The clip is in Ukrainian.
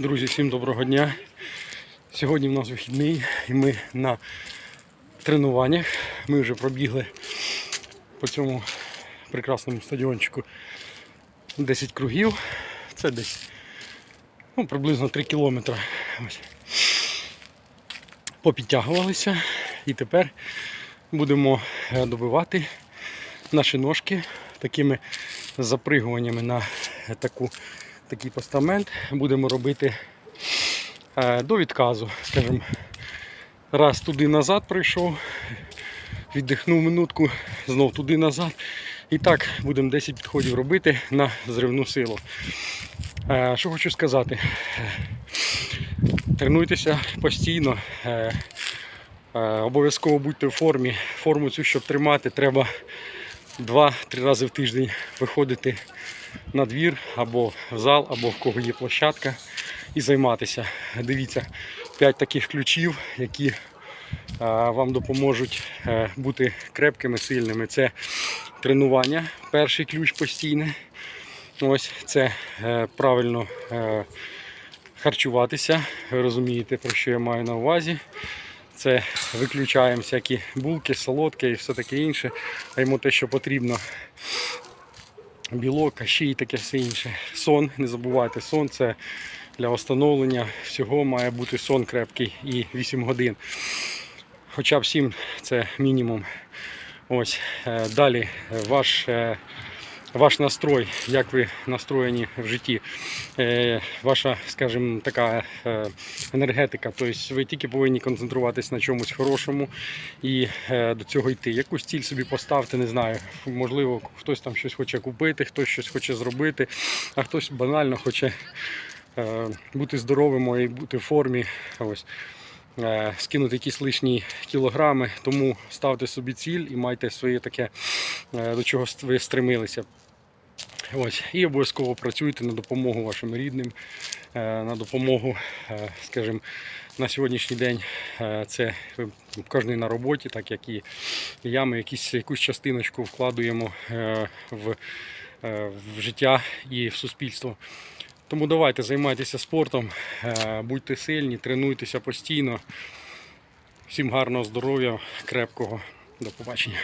Друзі, всім доброго дня. Сьогодні в нас вихідний і ми на тренуваннях. Ми вже пробігли по цьому прекрасному стадіончику 10 кругів. Це десь ну, приблизно 3 кілометри. Ось. Попідтягувалися і тепер будемо е, добивати наші ножки такими запригуваннями на таку, такий постамент. Будемо робити е, до відказу. Скажімо, раз туди-назад прийшов, віддихнув минутку, знов туди-назад. І так будемо 10 підходів робити на зривну силу. Е, Що хочу сказати, тренуйтеся постійно. е, Обов'язково будьте в формі. Форму цю, щоб тримати, треба 2-3 рази в тиждень виходити на двір або в зал, або в кого є площадка і займатися. Дивіться, 5 таких ключів, які е, вам допоможуть е, бути крепкими, сильними. Це тренування, перший ключ постійне. Ось це е, правильно харчуватися. Ви розумієте, про що я маю на увазі. Це виключаємо всякі булки, солодке і все таке інше. Даємо те, що потрібно. Білок, каші і таке все інше. Сон, не забувайте, сон це для встановлення всього має бути сон крепкий і 8 годин. Хоча б 7 це мінімум. Ось. е, Далі е, ваш, е, ваш настрой, як ви настроєні в житті, Е, ваша, скажімо, така е, енергетика. Тобто ви тільки повинні концентруватись на чомусь хорошому і е, до цього йти. Якусь ціль собі поставте, не знаю. Можливо, хтось там щось хоче купити, хтось щось хоче зробити, а хтось банально хоче бути здоровим і бути в формі. Ось. Скинути якісь лишні кілограми, тому ставте собі ціль і майте своє таке, до чого ви стремилися. Ось, і обов'язково працюйте на допомогу вашим рідним, е, на допомогу, е, скажімо, на сьогоднішній день е, це кожен на роботі, так як і я. Ми якісь, якусь частиночку вкладуємо в, в життя і в суспільство. Тому давайте займайтеся спортом, будьте сильні, тренуйтеся постійно. Всім гарного здоров'я, крепкого. До побачення.